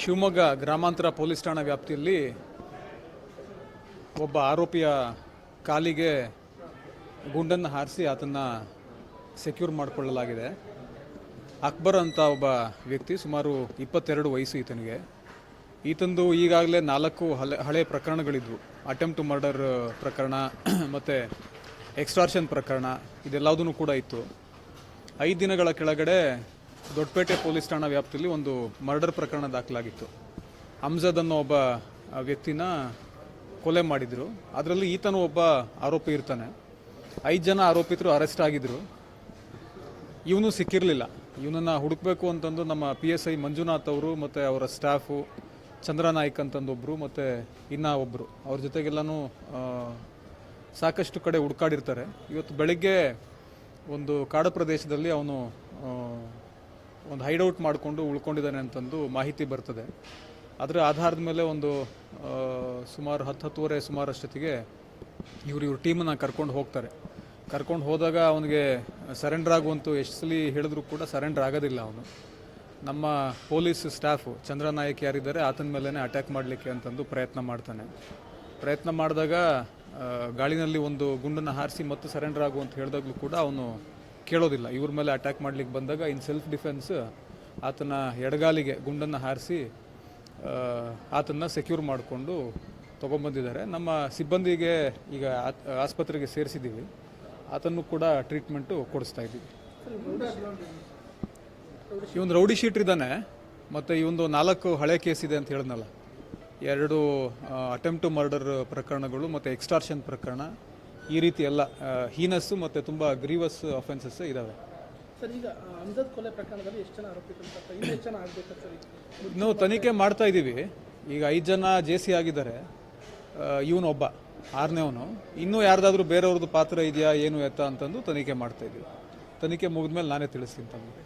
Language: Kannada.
ಶಿವಮೊಗ್ಗ ಗ್ರಾಮಾಂತರ ಪೊಲೀಸ್ ಠಾಣಾ ವ್ಯಾಪ್ತಿಯಲ್ಲಿ ಒಬ್ಬ ಆರೋಪಿಯ ಕಾಲಿಗೆ ಗುಂಡನ್ನು ಹಾರಿಸಿ ಆತನ್ನು ಸೆಕ್ಯೂರ್ ಮಾಡಿಕೊಳ್ಳಲಾಗಿದೆ. ಅಕ್ಬರ್ ಅಂತ ಒಬ್ಬ ವ್ಯಕ್ತಿ ಸುಮಾರು ಇಪ್ಪತ್ತೆರಡು ವಯಸ್ಸು ಈತನಿಗೆ. ಈತಂದು ಈಗಾಗಲೇ ನಾಲ್ಕು ಹಳೆ ಹಳೆ ಪ್ರಕರಣಗಳಿದ್ವು. ಅಟೆಂಪ್ಟ್ ಮರ್ಡರ್ ಪ್ರಕರಣ ಮತ್ತು ಎಕ್ಸ್ಟ್ರಾರ್ಷನ್ ಪ್ರಕರಣ ಇದೆಲ್ಲದೂ ಕೂಡ ಇತ್ತು. ಐದು ದಿನಗಳ ಕೆಳಗಡೆ ದೊಡ್ಡಪೇಟೆ ಪೊಲೀಸ್ ಠಾಣಾ ವ್ಯಾಪ್ತಿಯಲ್ಲಿ ಒಂದು ಮರ್ಡರ್ ಪ್ರಕರಣ ದಾಖಲಾಗಿತ್ತು. ಅಮ್ಜದ್ ಅನ್ನೋ ಒಬ್ಬ ವ್ಯಕ್ತಿನ ಕೊಲೆ ಮಾಡಿದ್ರು. ಅದರಲ್ಲಿ ಈತನು ಒಬ್ಬ ಆರೋಪಿ ಇರ್ತಾನೆ. ಐದು ಜನ ಆರೋಪಿತರು ಅರೆಸ್ಟ್ ಆಗಿದ್ರು. ಇವನು ಸಿಕ್ಕಿರಲಿಲ್ಲ. ಇವನನ್ನು ಹುಡುಕಬೇಕು ಅಂತಂದು ನಮ್ಮ ಪಿ ಎಸ್ ಐ ಮಂಜುನಾಥ್ ಅವರು ಮತ್ತು ಅವರ ಸ್ಟಾಫು ಚಂದ್ರನಾಯ್ಕ್ ಅಂತಂದೊಬ್ಬರು ಮತ್ತು ಇನ್ನೂ ಒಬ್ಬರು ಅವ್ರ ಜೊತೆಗೆಲ್ಲನೂ ಸಾಕಷ್ಟು ಕಡೆ ಹುಡುಕಾಡಿರ್ತಾರೆ. ಇವತ್ತು ಬೆಳಗ್ಗೆ ಒಂದು ಕಾಡು ಪ್ರದೇಶದಲ್ಲಿ ಅವನು ಒಂದು ಹೈಡೌಟ್ ಮಾಡಿಕೊಂಡು ಉಳ್ಕೊಂಡಿದ್ದಾನೆ ಅಂತಂದು ಮಾಹಿತಿ ಬರ್ತದೆ. ಅದರ ಆಧಾರದ ಮೇಲೆ ಒಂದು ಸುಮಾರು ಹತ್ತು ಹತ್ತುವರೆ ಸುಮಾರು ಅಷ್ಟೊತ್ತಿಗೆ ಇವರು ಇವ್ರ ಟೀಮನ್ನು ಕರ್ಕೊಂಡು ಹೋಗ್ತಾರೆ. ಕರ್ಕೊಂಡು ಹೋದಾಗ ಅವನಿಗೆ ಸರೆಂಡರ್ ಆಗುವಂತೂ ಎಷ್ಟು ಸಲ ಹೇಳಿದ್ರು ಕೂಡ ಸರೆಂಡರ್ ಆಗೋದಿಲ್ಲ ಅವನು. ನಮ್ಮ ಪೊಲೀಸ್ ಸ್ಟಾಫು ಚಂದ್ರನಾಯಕ್ ಯಾರಿದ್ದಾರೆ ಆತನ ಮೇಲೇ ಅಟ್ಯಾಕ್ ಮಾಡಲಿಕ್ಕೆ ಅಂತಂದು ಪ್ರಯತ್ನ ಮಾಡ್ತಾನೆ. ಪ್ರಯತ್ನ ಮಾಡಿದಾಗ ಗಾಳಿನಲ್ಲಿ ಒಂದು ಗುಂಡನ್ನು ಹಾರಿಸಿ ಮತ್ತು ಸರೆಂಡರ್ ಆಗುವಂತ ಹೇಳಿದಾಗಲೂ ಕೂಡ ಅವನು ಕೇಳೋದಿಲ್ಲ. ಇವ್ರ ಮೇಲೆ ಅಟ್ಯಾಕ್ ಮಾಡ್ಲಿಕ್ಕೆ ಬಂದಾಗ ಇನ್ ಸೆಲ್ಫ್ ಡಿಫೆನ್ಸ್ ಆತನ ಎಡಗಾಲಿಗೆ ಗುಂಡನ್ನು ಹಾರಿಸಿ ಆತನ್ನ ಸೆಕ್ಯೂರ್ ಮಾಡಿಕೊಂಡು ತೊಗೊಂಬಂದಿದ್ದಾರೆ. ನಮ್ಮ ಸಿಬ್ಬಂದಿಗೆ ಈಗ ಆಸ್ಪತ್ರೆಗೆ ಸೇರಿಸಿದ್ದೀವಿ. ಆತನ್ನು ಕೂಡ ಟ್ರೀಟ್ಮೆಂಟು ಕೊಡಿಸ್ತಾ ಇದ್ದೀವಿ. ಇವನು ರೌಡಿ ಶೀಟ್ ಇದ್ದಾನೆ. ಮತ್ತು ಇವೊಂದು ನಾಲ್ಕು ಹಳೆ ಕೇಸ್ ಇದೆ ಅಂತ ಹೇಳಿದ್ನಲ್ಲ. ಎರಡು ಅಟೆಂಪ್ಟ್ ಮರ್ಡರ್ ಪ್ರಕರಣಗಳು ಮತ್ತು ಎಕ್ಸ್ಟಾರ್ಷನ್ ಪ್ರಕರಣ. ಈ ರೀತಿ ಎಲ್ಲ ಹೀನಸ್ಸು ಮತ್ತು ತುಂಬ ಗ್ರೀವಸ್ ಅಫೆನ್ಸಸ್ ಇದ್ದಾವೆ? ನಾವು ತನಿಖೆ ಮಾಡ್ತಾ ಇದ್ದೀವಿ. ಈಗ ಐದು ಜನ ಜೆ ಸಿ ಆಗಿದ್ದಾರೆ. ಇವನೊಬ್ಬ ಆರನೇವನು ಇನ್ನೂ ಯಾರ್ದಾದ್ರೂ ಬೇರೆಯವ್ರದ್ದು ಪಾತ್ರ ಇದೆಯಾ ಏನು ಎತ್ತ ಅಂತಂದು ತನಿಖೆ ಮಾಡ್ತಾ ಇದ್ದೀವಿ. ತನಿಖೆ ಮುಗಿದ್ಮೇಲೆ ನಾನೇ ತಿಳಿಸ್ತೀನಿ ತಮಗೆ.